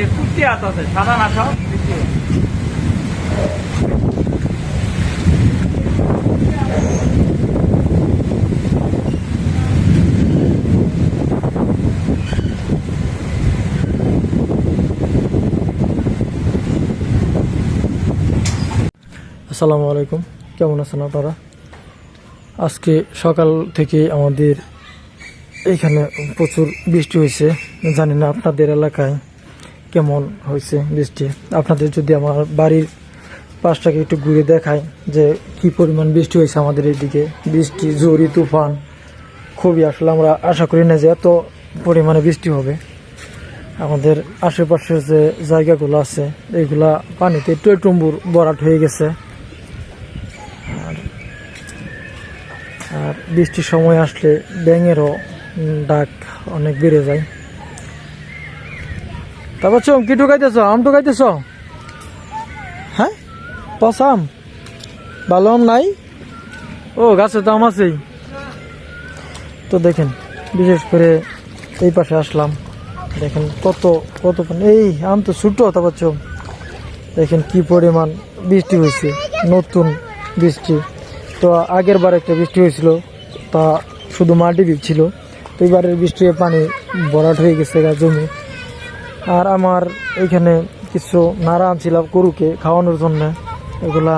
হাত আছে, সাদা না সব? আসসালামু আলাইকুম। কেমন আছেন আপনারা? আজকে সকাল থেকে আমাদের এখানে প্রচুর বৃষ্টি হয়েছে। জানি না আপনাদের এলাকায়। কেমন হয়েছে বৃষ্টি? আপনাদের যদি আমার বাড়ির পাশটাকে একটু ঘুরে দেখায় যে কি পরিমাণ বৃষ্টি হয়েছে আমাদের এদিকে। বৃষ্টি, ঝড়ি, তুফান খুবই আসলে আমরা আশা করি না যে এত পরিমাণে বৃষ্টি হবে। আমাদের আশেপাশের যে জায়গাগুলো আছে এইগুলা পানিতে একটু টইটুম্বুর বরাট হয়ে গেছে। আর বৃষ্টির সময় আসলে ব্যাঙেরও ডাক অনেক বেড়ে যায়। তারপর চম, কি ঢুকাইতেছ আম ঢুকাইতেছ হ্যাঁ? পচা আম? ভালো আম নাই? ও, গাছে তো আম আছেই। তো দেখেন, বিশেষ করে এই পাশে আসলাম। দেখেন কত কত এই আম তো ছোটো, তারপর চম। দেখেন কি পরিমাণ বৃষ্টি হয়েছে নতুন বৃষ্টি। তো আগের বার একটা বৃষ্টি হয়েছিল তা শুধু মাটি ছিল তো এবারের বৃষ্টি পানি ভরাট হয়ে গেছে জমি। আর আমার এখানে কিছু নাড়া আনছিলাম গরুকে খাওয়ানোর জন্য। এগুলা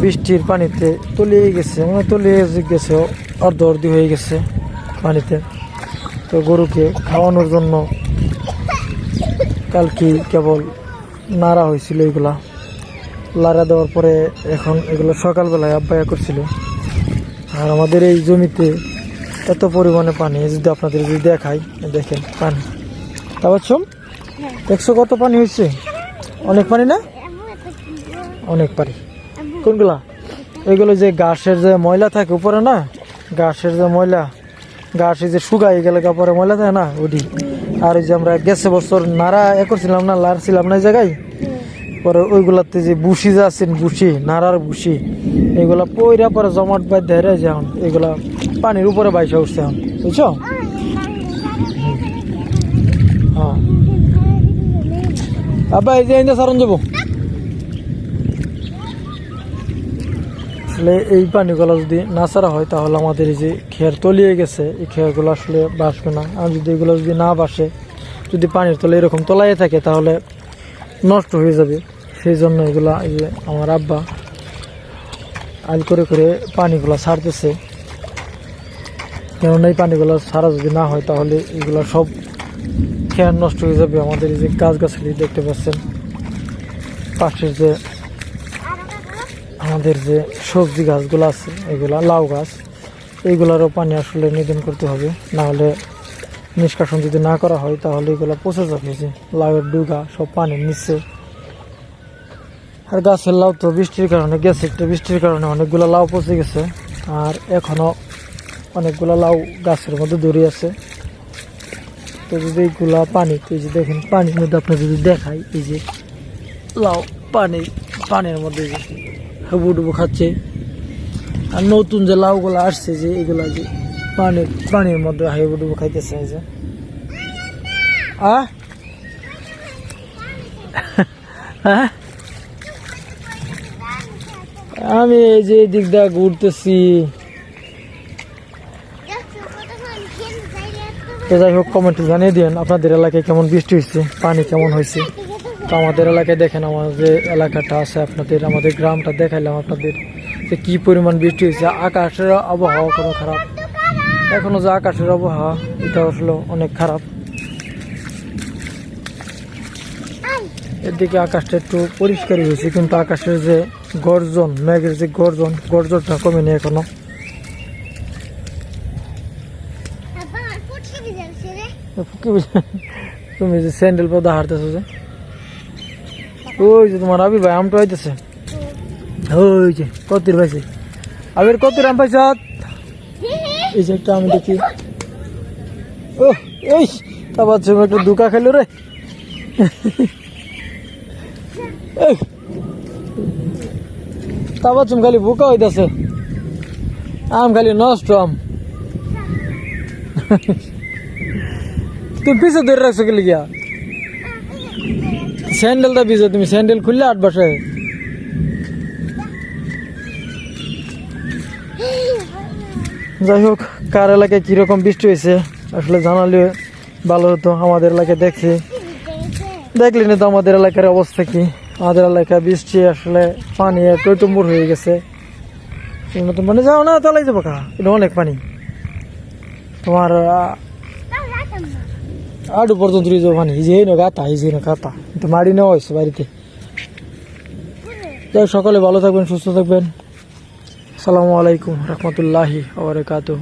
বৃষ্টির পানিতে তলিয়ে গেছে মানে তলিয়ে গেছে অর্ধ অর্ধি হয়ে গেছে পানিতে। তো গরুকে খাওয়ানোর জন্য কালকে কেবল নাড়া হয়েছিল এগুলা। লাড়া দেওয়ার পরে এখন এগুলো সকালবেলায় আব্বায়া করছিল। আর আমাদের এই জমিতে এত পরিমাণে পানি, যদি আপনাদের যদি দেখাই, দেখেন পানি। তা পাচ্ছম দেখছ কত পানি হয়েছে? অনেক পানি না? অনেক পানি। কোনগুলা? ওইগুলো যে ঘাসের যে ময়লা থাকে উপরে না ঘাসের যে ময়লা ঘাসে যে শুকাই গেলে পরে ময়লা থাকে না ওটি আর ওই যে আমরা গেছে বছর নাড়া এ করছিলাম না, লাড়ছিলাম না জায়গায়? পরে ওইগুলাতে যে বুসি যে আছেন বুসি নাড়ার বুসি এগুলা পইরা পরে জমাট বাই ধরে যান এগুলা পানির উপরে বাইসা উঠছে এখন। বুঝছ? এই যে এই সারণ যাব। আসলে এই পানিগুলো যদি না ছাড়া হয়, তাহলে আমাদের এই যে খের তলিয়ে গেছে, এই খেরগুলো আসলে বাসবে না। আর যদি এগুলো যদি না বাসে, যদি পানির তলে এরকম তলায় থাকে, তাহলে নষ্ট হয়ে যাবে। সেই জন্য এগুলা এই আমার আব্বা আল করে করে পানিগুলো ছাড়তেছে। কেননা এই পানিগুলো ছাড়া যদি না হয়, তাহলে এগুলো সব খেয়ার নষ্ট হয়ে যাবে। আমাদের এই যে গাছগাছালি দেখতে পাচ্ছেন, পাশের যে আমাদের যে সবজি গাছগুলো আছে, এগুলা লাউ গাছ এইগুলারও পানি আসলে নিধন করতে হবে। না হলে নিষ্কাশন যদি না করা হয়, তাহলে এগুলো পচে যাবে। যে লাউয়ের ডুগা, সব পানির নিচে। আর গাছের লাউ তো বৃষ্টির কারণে গেছে, একটা বৃষ্টির কারণে অনেকগুলো লাউ পচে গেছে। আর এখনও অনেকগুলো লাউ গাছের মধ্যে দড়ি আছে। তো যদি এইগুলা পানি, তো এই যে দেখেন, পানির মধ্যে আপনি যদি দেখাই, এই যে লাউ, পানি, পানির মধ্যে যে হাবু ডুবু খাচ্ছে। আর নতুন যে লাউগুলো আসছে, যে এগুলা যে পানির পানির মধ্যে হাবু ডুবু খাইতেছে, এই যে। আহ আমি এই যে দিক দিয়ে ঘুরতেছি। তো যাই হোক কমেন্টে জানিয়ে দিন আপনাদের এলাকায় কেমন বৃষ্টি হয়েছে, পানি কেমন হয়েছে। তো আমাদের এলাকায় দেখেন আমার যে এলাকাটা আছে, আপনাদের, আমাদের গ্রামটা দেখাইলাম আপনাদের যে কি পরিমাণ বৃষ্টি হয়েছে। আকাশের আবহাওয়া কোনো খারাপ। এখনও যে আকাশের আবহাওয়া, এটা আসলে অনেক খারাপ। এদিকে আকাশটা একটু পরিষ্কারই হয়েছে, কিন্তু আকাশের যে গর্জন, মেঘের যে গর্জন, গর্জনটা কমেনি এখনও। তুমি যে স্যান্ডেল পদা হারতেছো যে। ওই যে তোমার আবি ভাই আমটা হইতেছে। ওই যে কতির পাইছে আবির কতির আম পাইছ এই যে একটা আমি দেখি। ও, এই তারপর তুমি একটু দুকা খেলো রে। তারপর তুমি খালি বুকা হইতেছে। আম খালি নষ্ট আম। তুমি পিছে ধরে রাখছো গেলে গিয়া স্যান্ডেলটা ভিজে তুমি স্যান্ডেল খুললে আট বসে। যাই হোক, কার এলাকায় কীরকম বৃষ্টি হয়েছে? আসলে জানালে ভালো হতো, আমাদের এলাকায় দেখছি। দেখলি না তো আমাদের এলাকার অবস্থা কি? আমাদের এলাকায় বৃষ্টি আসলে পানি টৈটম্বুর হয়ে গেছে। মানে যাও না তালাই যাব কা? এটা অনেক পানি। তোমার আডু পর্যন্ত রিজো মানে যে না গাতা ইজেই না গাতা কিন্তু মারি নেওয়া হয়েছে বাড়িতে যাই সকালে ভালো থাকবেন সুস্থ থাকবেন আসসালামু আলাইকুম রহমতুল্লাহি আবরকাতুহ